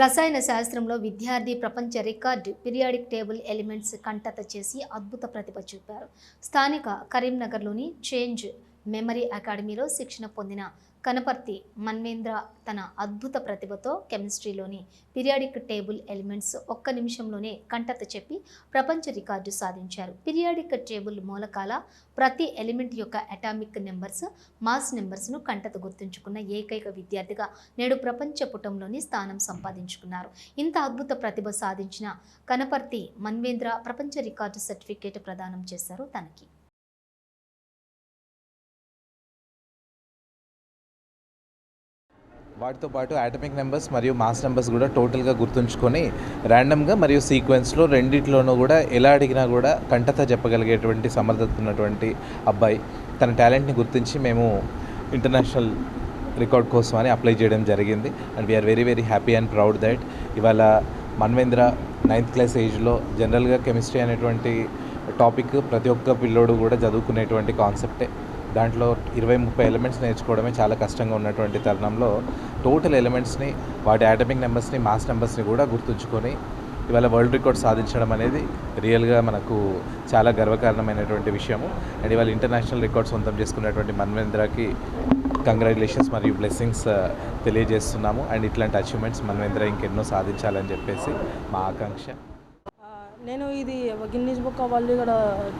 రసాయన శాస్త్రంలో విద్యార్థి ప్రపంచ రికార్డు పీరియాడిక్ టేబుల్ ఎలిమెంట్స్ కంటత చేసి అద్భుత ప్రతిభ చూపారు. స్థానిక కరీంనగర్లోని చేంజ్ మెమరీ అకాడమీలో శిక్షణ పొందిన కనపర్తి మన్వేంద్ర తన అద్భుత ప్రతిభతో కెమిస్ట్రీలోని పీరియాడిక్ టేబుల్ ఎలిమెంట్స్ ఒక్క నిమిషంలోనే కంటత చెప్పి ప్రపంచ రికార్డు సాధించారు. పీరియాడిక్ టేబుల్ మూలకాల ప్రతి ఎలిమెంట్ యొక్క అటామిక్ నెంబర్స్ మాస్ నెంబర్స్ను కంటత గుర్తుంచుకున్న ఏకైక విద్యార్థిగా నేడు ప్రపంచ పుటంలోని స్థానం సంపాదించుకున్నారు. ఇంత అద్భుత ప్రతిభ సాధించిన కనపర్తి మన్వేంద్ర ప్రపంచ రికార్డు సర్టిఫికేట్ ప్రదానం చేశారు తనకి. వాటితో పాటు ఆటమిక్ నెంబర్స్ మరియు మాస్ నెంబర్స్ కూడా టోటల్గా గుర్తుంచుకొని ర్యాండమ్గా మరియు సీక్వెన్స్లో రెండిట్లోనూ కూడా ఎలా అడిగినా కూడా కంటత చెప్పగలిగేటువంటి సమర్థత ఉన్నటువంటి అబ్బాయి. తన టాలెంట్ని గుర్తించి మేము ఇంటర్నేషనల్ రికార్డ్ కోసం అని అప్లై చేయడం జరిగింది. And we're very very happy and proud that ఇవాళ మన్వేంద్ర నైన్త్ క్లాస్ ఏజ్లో జనరల్గా కెమిస్ట్రీ అనేటువంటి టాపిక్ ప్రతి ఒక్క పిల్లోడు కూడా చదువుకునేటువంటి కాన్సెప్టే దాంట్లో ఇరవై ముప్పై ఎలిమెంట్స్ నేర్చుకోవడమే చాలా కష్టంగా ఉన్నటువంటి తరుణంలో టోటల్ ఎలిమెంట్స్ని వాటి యాటమిక్ నెంబర్స్ని మాస్ నెంబర్స్ని కూడా గుర్తుంచుకొని ఇవాళ వరల్డ్ రికార్డ్ సాధించడం అనేది రియల్గా మనకు చాలా గర్వకారణమైనటువంటి విషయము. అండ్ ఇవాళ ఇంటర్నేషనల్ రికార్డ్ సొంతం చేసుకున్నటువంటి మన్వేంద్రకి కంగ్రాచులేషన్స్ మరియు బ్లెస్సింగ్స్ uh, తెలియజేస్తున్నాము. అండ్ ఇట్లాంటి అచీవ్మెంట్స్ మన్వేంద్ర ఇంకెన్నో సాధించాలని చెప్పేసి మా ఆకాంక్ష. నేను ఇది గిన్నీస్ బుక్ ఆఫ్ ఇక్కడ కూడా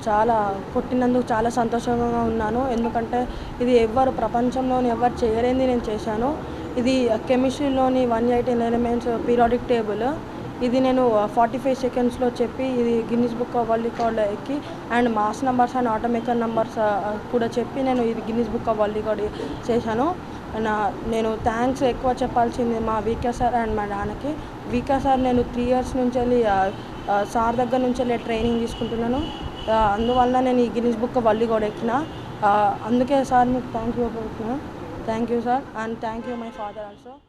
చాలా కొట్టినందుకు చాలా సంతోషంగా ఉన్నాను. ఎందుకంటే ఇది ఎవ్వరు ప్రపంచంలోని ఎవరు చేయలేని నేను చేశాను. ఇది కెమిస్ట్రీలోని one eighteen elements periodic table. ఇది నేను ఫార్టీ ఫైవ్ సెకండ్స్లో చెప్పి ఇది Guinness book of world record ఎక్కి and mass numbers and atomic numbers కూడా చెప్పి నేను ఇది Guinness book of world record చేశాను. నా నేను థ్యాంక్స్ ఎక్కువ చెప్పాల్సింది మా వీకే సార్ అండ్ మా నాన్నకి. వీకే సార్ నేను త్రీ ఇయర్స్ నుంచి వెళ్ళి సార్ దగ్గర నుంచి వెళ్ళి ట్రైనింగ్ తీసుకుంటున్నాను. అందువల్ల నేను ఈ గిన్నీస్ బుక్ వల్లి కూడా ఎక్కిన. అందుకే సార్ మీకు thank you thank you sir and thank you my father also